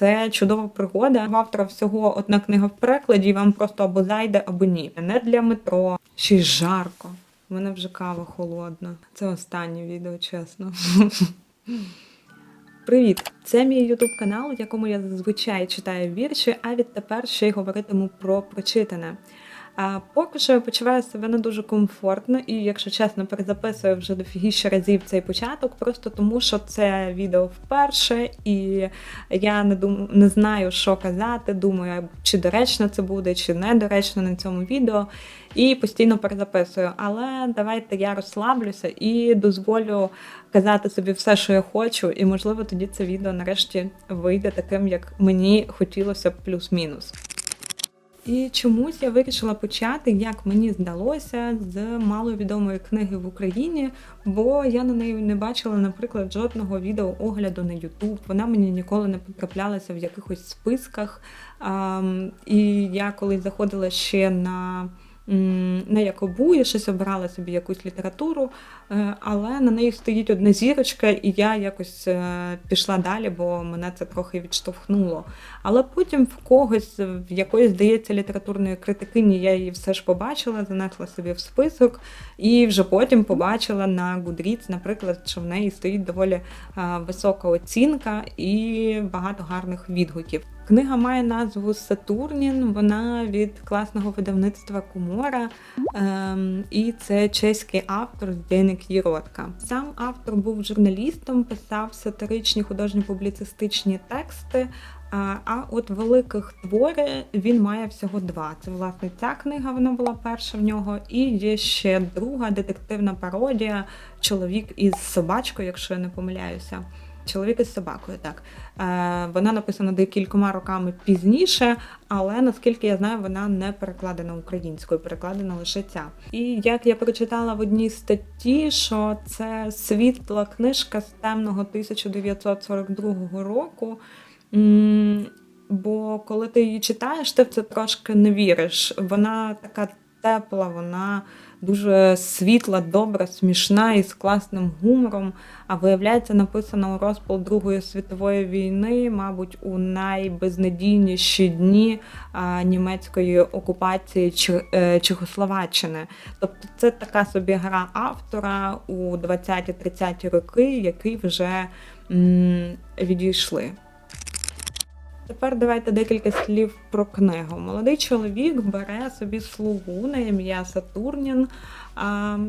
це чудова пригода. В автора всього одна книга в перекладі, і вам просто або зайде, або ні. Не для метро. Ще й жарко. У мене вже кава холодна. Це останнє відео, чесно. Привіт! Це мій ютуб канал, в якому я зазвичай читаю вірші, а відтепер ще й говоритиму про прочитане. Поки що я почуваю себе не дуже комфортно, і, якщо чесно, перезаписую вже дофігіше разів цей початок, просто тому що це відео вперше, і я не дум... не знаю, що казати. Думаю, чи доречно це буде, чи недоречно на цьому відео. І постійно перезаписую. Але давайте я розслаблюся і дозволю казати собі все, що я хочу, і можливо тоді це відео нарешті вийде таким, як мені хотілося плюс-мінус. І чомусь я вирішила почати, як мені здалося, з маловідомої книги в Україні, бо я на неї не бачила, наприклад, жодного відео огляду на YouTube. Вона мені ніколи не потраплялася в якихось списках. І я коли заходила ще на на Якобу, я щось обирала собі якусь літературу, е, але на неї стоїть одна зірочка, і я якось е, пішла далі, бо мене це трохи відштовхнуло. Але потім в когось, в якоїсь, здається, літературної критикині я її все ж побачила, занесла собі в список, і вже потім побачила на Goodreads, наприклад, що в неї стоїть доволі е, висока оцінка і багато гарних відгуків. Книга має назву Сатурнін. Вона від класного видавництва Кумора, ем, і це чеський автор Зденик Єротка. Сам автор був журналістом, писав сатиричні художньо публіцистичні тексти. А от великих твори він має всього два. Це власне ця книга, вона була перша в нього, і є ще друга детективна пародія Чоловік із собачкою, якщо я не помиляюся. Чоловік із собакою, так. Е, Вона написана декількома роками пізніше, але наскільки я знаю, вона не перекладена українською, перекладена лише ця. І як я прочитала в одній статті, що це світла книжка з темного 1942 року. Бо коли ти її читаєш, ти в це трошки не віриш. Вона така тепла, вона дуже світла, добра, смішна і з класним гумором. А виявляється, написана у розпал Другої світової війни, мабуть, у найбезнадійніші дні німецької окупації е, Чехословаччини. Тобто, це така собі гра автора у 20-30-ті роки, які вже м відійшли. Тепер давайте декілька слів про книгу. Молодий чоловік бере собі слугу на ім'я Сатурнін.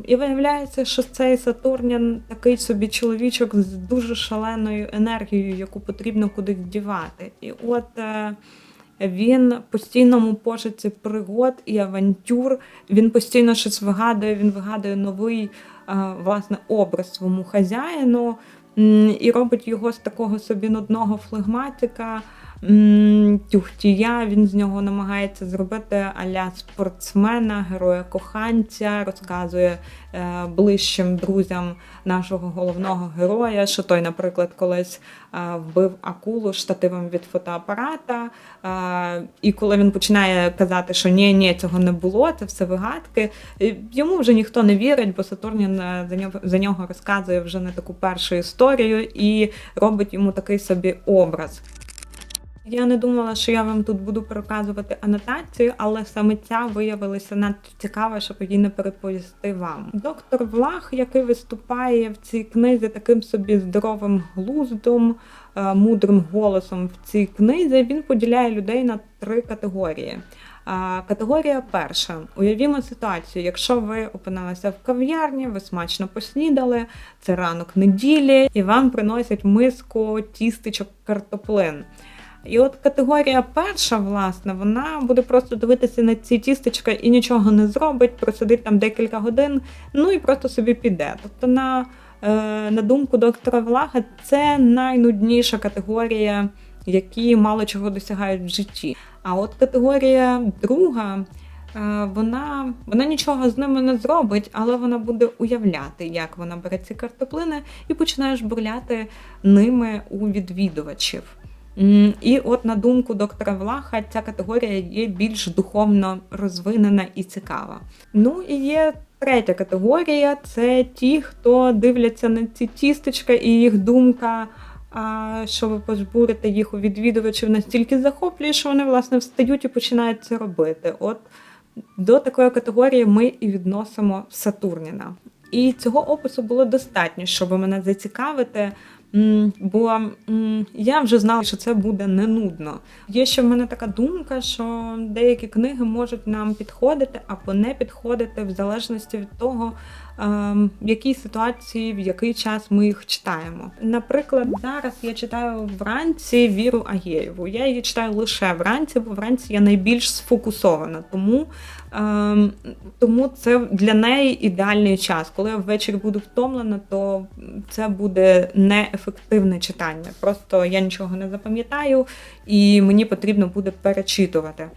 І виявляється, що цей Сатурнін такий собі чоловічок з дуже шаленою енергією, яку потрібно кудись дівати. І от е, він постійному пошуці пригод і авантюр. Він постійно щось вигадує, він вигадує новий е, власне образ своєму хазяїну і робить його з такого собі нудного флегматика тюхтія. Він з нього намагається зробити аля спортсмена, героя коханця, розказує е, ближчим друзям нашого головного героя, що той, наприклад, колись е, вбив акулу штативом від фотоапарата. Е, і коли він починає казати, що ні, ні, цього не було, це все вигадки. Йому вже ніхто не вірить, бо Сатурнін за нього за нього розказує вже не таку першу історію і робить йому такий собі образ. Я не думала, що я вам тут буду переказувати анотацію, але саме ця виявилася надто цікава, щоб її не переповісти вам. Доктор Влах, який виступає в цій книзі таким собі здоровим глуздом, е, мудрим голосом в цій книзі, він поділяє людей на три категорії. Категорія перша. Уявімо ситуацію, якщо ви опинилися в кав'ярні, ви смачно поснідали, це ранок неділі, і вам приносять миску тістечок картоплин. І от категорія перша, власне, вона буде просто дивитися на ці тістечка і нічого не зробить, просидить там декілька годин, ну і просто собі піде. Тобто, на е, на думку доктора Влага, це найнудніша категорія, які мало чого досягають в житті. А от категорія друга. Е, вона вона нічого з ними не зробить, але вона буде уявляти, як вона бере ці картоплини, і починає жбурляти ними у відвідувачів. І от на думку доктора Влаха, ця категорія є більш духовно розвинена і цікава. Ну і є третя категорія це ті, хто дивляться на ці тістечка, і їх думка а, щоб пожбурити їх у відвідувачів настільки захоплює, що вони власне встають і починають це робити. От до такої категорії ми і відносимо Сатурніна. І цього опису було достатньо, щоб мене зацікавити. Бо я вже знала, що це буде не нудно. Є ще в мене така думка, що деякі книги можуть нам підходити або не підходити в залежності від того, в якій ситуації, в який час ми їх читаємо. Наприклад, зараз я читаю вранці Віру Агєєву. Я її читаю лише вранці, бо вранці я найбільш сфокусована. Тому, ем, тому це для неї ідеальний час. Коли я ввечері буду втомлена, то це буде неефективне читання. Просто я нічого не запам'ятаю, і мені потрібно буде перечитувати.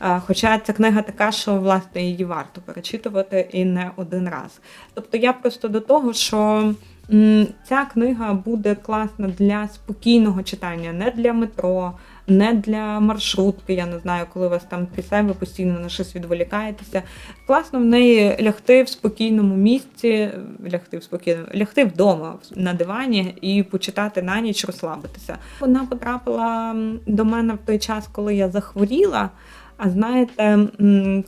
Хоча ця книга така, що власне її варто перечитувати і не один раз. Тобто я просто до того, що ця книга буде класна для спокійного читання, не для метро, не для маршрутки. Я не знаю, коли вас там трясе, ви постійно на щось відволікаєтеся. Класно в неї лягти в спокійному місці, лягти в спокійному, лягти вдома на дивані і почитати на ніч, розслабитися. Вона потрапила до мене в той час, коли я захворіла. А знаєте,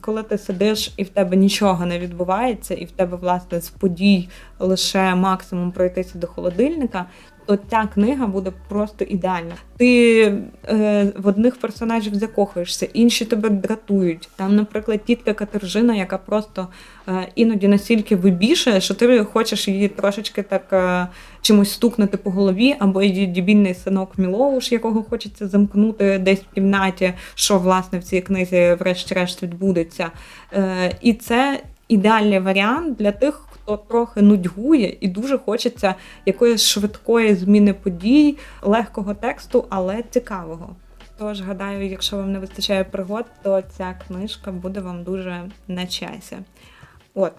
коли ти сидиш і в тебе нічого не відбувається, і в тебе, власне, з подій лише максимум пройтися до холодильника, то ця книга буде просто ідеальна. Ти е, в одних персонажів закохуєшся, інші тебе дратують. Там, наприклад, тітка Катержина, яка просто е, іноді настільки вибішує, що ти хочеш її трошечки так е, чимось стукнути по голові, або її дебільний синок Мілоуш, якого хочеться замкнути десь в кімнаті, що власне в цій книзі, врешті-решт, відбудеться. Е, і це ідеальний варіант для тих, хто трохи нудьгує і дуже хочеться якоїсь швидкої зміни подій, легкого тексту, але цікавого. Тож, гадаю, якщо вам не вистачає пригод, то ця книжка буде вам дуже на часі. От.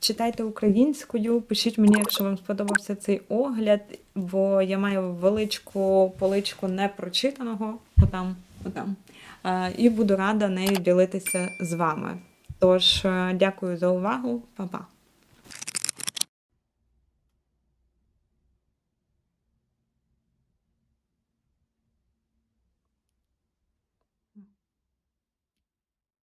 Читайте українською, пишіть мені, якщо вам сподобався цей огляд, бо я маю величку поличку непрочитаного, отам, отам. Е, І буду рада нею ділитися з вами. Тож, е, дякую за увагу, Па-па.